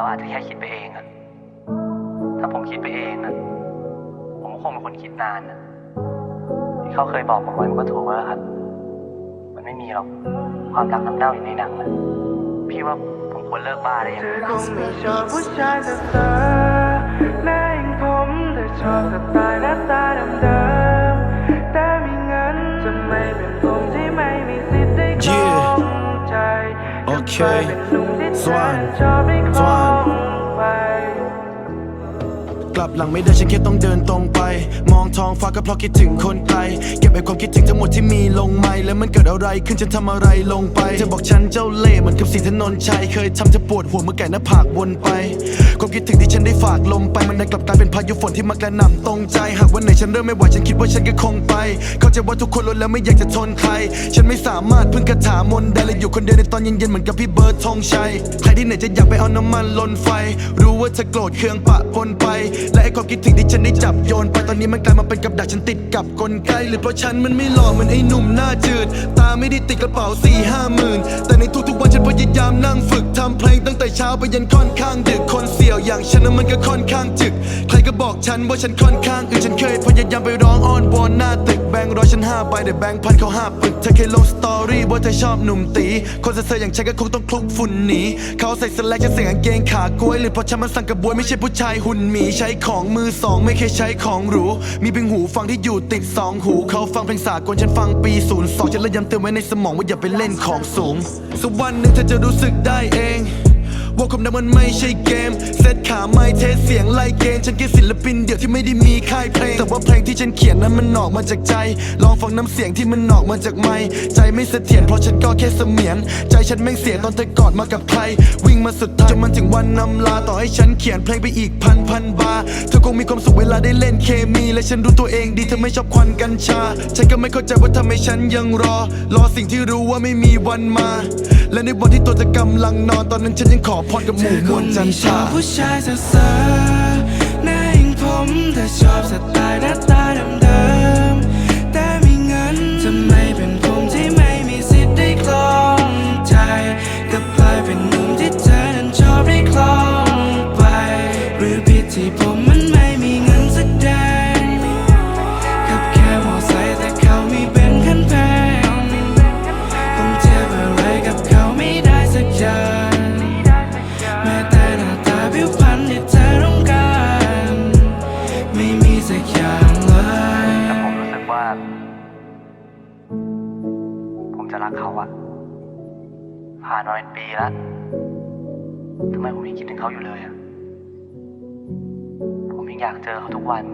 เราอาจจะแค่คิดไปเองอะถ้าผมคิดไปเองอะผมก็คงเป็นคนคิดนานอะที่เขาเคยบอกผมไว้มันก็ถูกแล้วครับ มันไม่มีหรอกความรักน้ำเน่าอยู่ในหนังอะพี่ว่าผมควรเลิกบ้าได้ยังเธไงอคงไม่ชอบผู้ชายแบบเธอหน้าอย่างผมเธอชอบสไตล์หน้าตาเดิมๆแต่มีเงินจะไม่ เคจะกลายเป็นหนุ่มที่เธอสวรรค์ชอบได้ครองไปกลับหลังไม่ได้ฉันแค่ต้องเดินตรงไป องท้องฟ้าก็เพราะคิดถึงคนไกลเก็บไอ้ความคิดถึงทั้งหมดที่มีลงไม่แล้วมันเกิดอะไรขึ้นฉันทำอะไรลงไปเธอบอกฉันเจ้าเล่ห์เหมือนกับสีถนนชัยเคยทำเธอปวดหัวเมื่อไก่หน้าผากวนไป ความคิดถึงที่ฉันได้ฝากลมไปมันได้กลับกลายเป็นพายุฝนที่มากระหน่ำตรงใจ หากวันไหนฉันเริ่มไม่ไหวฉันคิดว่าฉันก็คงไป เข้าใจว่าทุกคนล้วนแล้วไม่อยากจะทนใคร ฉันไม่สามารถพึ่งคาถามนต์ได้และอยู่คนเดียวในตอนเย็นๆเหมือนกับพี่เบิร์ดธงชัยใครที่ไหนจะอยากไปเอาน้ำมันลนไฟ รู้ว่าเธอโกรธเคืองปะปนไป และไอ้ความคิดถึงที่ฉันได้จับโยนไปตอนนี้มันกลายมาเป็นกับดักฉันติดกับกลไกหรือเพราะฉันมันไม่หล่อเหมือนไอ้หนุ่มหน้าจืด ตาไม่ได้ติดกระเป๋าสี่ห้าหมื่นแต่ในทุกๆวันฉันพยายามนั่งฝึกทำเพลงตั้งแต่เช้าไปยันค่อนข้างดึกคนเสี่ยวอย่างฉันนั้นมันก็ค่อนข้างจึก ใครก็บอกฉันว่าฉันค่อนข้างอึดฉันเคยพยายามไปร้องอ้อนวอนหน้าตึก งค์ร้อยฉันห้าใบแต่แบงค์พันเขาห้าปึกเธอเคยลงสตอรี่ว่าเธอชอบหนุ่มตี คนเซ่อๆอย่างฉันก็คงต้องคลุกฝุ่นหนีเขาใส่สแลกฉันใส่กางเกงขากล้วยหรือเพราะฉันมันสั่งกระบวยไม่ใช่ผู้ชายหุ่นหมีใช้ของมือสองไม่เคยใช้ของหรูมีเพียงหูฟังที่อยู่ติดสองหูเขาฟังเพลงสากลฉันฟังปีศูนย์สองฉันเลยย้ำเตือนไว้ในสมองว่าอย่าไปเล่นของสูงสักวันหนึ่งเธอจะรู้สึกได้เอง ว่าคมนั้นมันไม่ใช่เกม เซตขาไม่เทสเสียงไล่เกมฉันแค่ศิลปินเดี่ยวที่ไม่ได้มีค่ายเพลง แต่ว่าเพลงที่ฉันเขียนนั้นมันออกมาจากใจ ลองฟังน้ำเสียงที่มันออกมาจากไม้ใจไม่เสถียรเพราะฉันก็แค่เสมียน ใจฉันแม่งเสียตอนเธอกอดมากับใคร วิ่งมาสุดทางจนมันถึงวันนำลาต่อให้ฉันเขียนเพลงไปอีกพันพันบา คงมีความสุขเวลาได้เล่นเคมี และฉันรู้ตัวเองดีเธอไม่ชอบควันกัญชา ฉันก็ไม่เข้าใจว่าทำไมฉันยังรอ รอสิ่งที่รู้ว่าไม่มีวันมา และในวันที่ตัวจะกำลังนอนตอนนั้นฉันยังขอพรกับหมู่มวลจันทชอราผู้ชายเซ่อๆหน้าอย่งผมเธอชอบสไตล์หน้าตาเดิมๆแต่มีเงินจะไม่เป็นผมที่ไม่มีสิทธิ์ได้ครองใจกลับกลายเป็นหนุ่มที่เธอนั้นชอบได้คลองไปหรือผิดที่ผมมัน จะรักเขาอะผ่านมาเป็นปีแล้วทำไมผมยังคิดถึงเขาอยู่เลยอะผมยังอยากเจอเขาทุกวัน